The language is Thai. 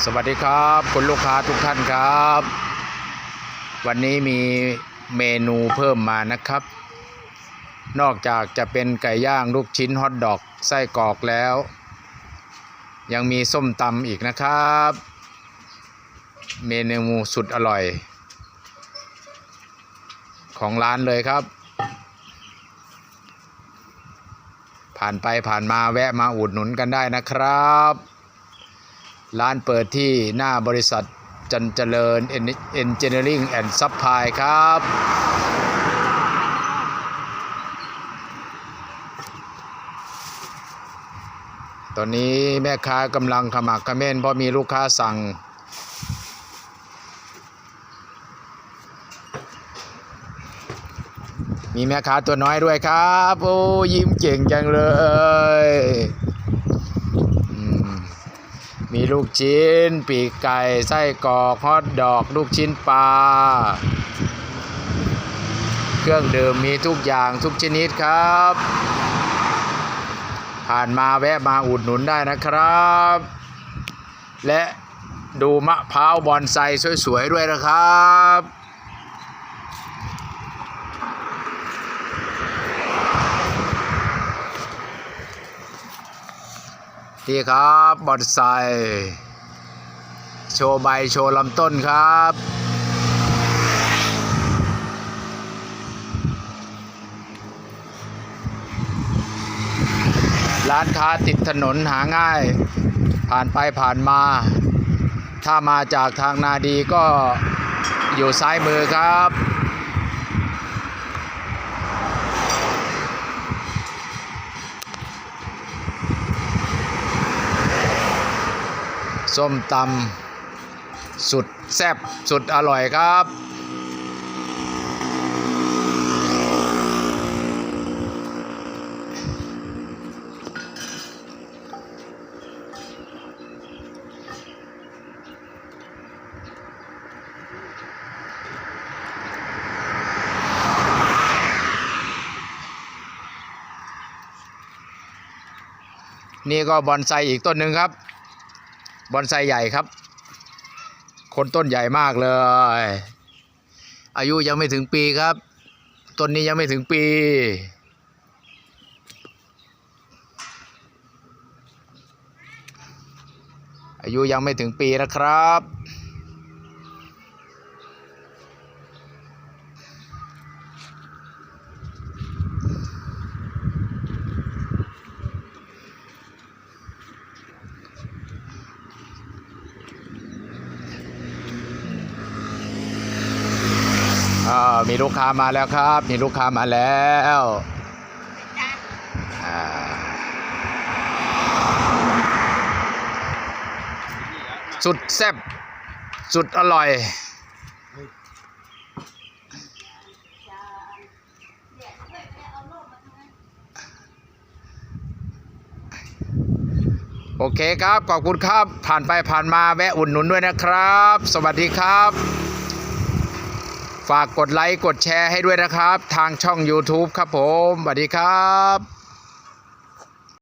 สวัสดีครับคุณลูกค้าทุกท่านครับ วันนี้มีเมนูเพิ่มมานะครับ นอกจากจะเป็นไก่ย่างลูกชิ้นฮอทดอกไส้กรอกแล้ว ยังมีส้มตำอีกนะครับ เมนูสุดอร่อย ของร้านเลยครับ ผ่านไปผ่านมาแวะมาอุดหนุนกันได้นะครับ ร้านเปิดที่หน้าบริษัทจันเจริญเอ็นจิเนียริงแอนด์ซัพพลายครับ ตอนนี้แม่ค้ากำลังขมักเขม้นเพราะมีลูกค้าสั่ง มีแม่ค้าตัวน้อยด้วยครับ โอ้ยิ้มเก่งจังเลย มีลูกชิ้น ปีกไก่ ไส้กรอกฮอทดอก ลูกชิ้นปลา เครื่องดื่มมีทุกอย่างทุกชนิดครับ ผ่านมาแวะมาอุดหนุนได้นะครับ และดูมะพร้าวบอนไซสวยๆด้วยนะครับ ดีครับบอนไซโชว์ใบโชว์ลำต้นครับ ร้านค้าติดถนนหาง่าย ผ่านไปผ่านมา ถ้ามาจากทางนาดีก็อยู่ซ้ายมือครับ ส้มตำสุดแซ่บสุดอร่อยครับ นี่ก็บอนไซอีกต้นหนึ่งครับ บอนไซใหญ่ครับ คนต้นใหญ่มากเลย อายุยังไม่ถึงปีครับ ต้นนี้ยังไม่ถึงปี อายุยังไม่ถึงปีนะครับ อ่ามีลูกค้ามาแล้วครับ มีลูกค้ามาแล้วอ่าสุดแซ่บสุดอร่อย โอเคครับ ขอบคุณครับ ผ่านไปผ่านมาแวะอุ่นหนุนด้วยนะครับ สวัสดีครับ ฝากกดไลค์กดแชร์ให้ด้วยนะครับ ทางช่อง YouTube ครับผมสวัสดีครับ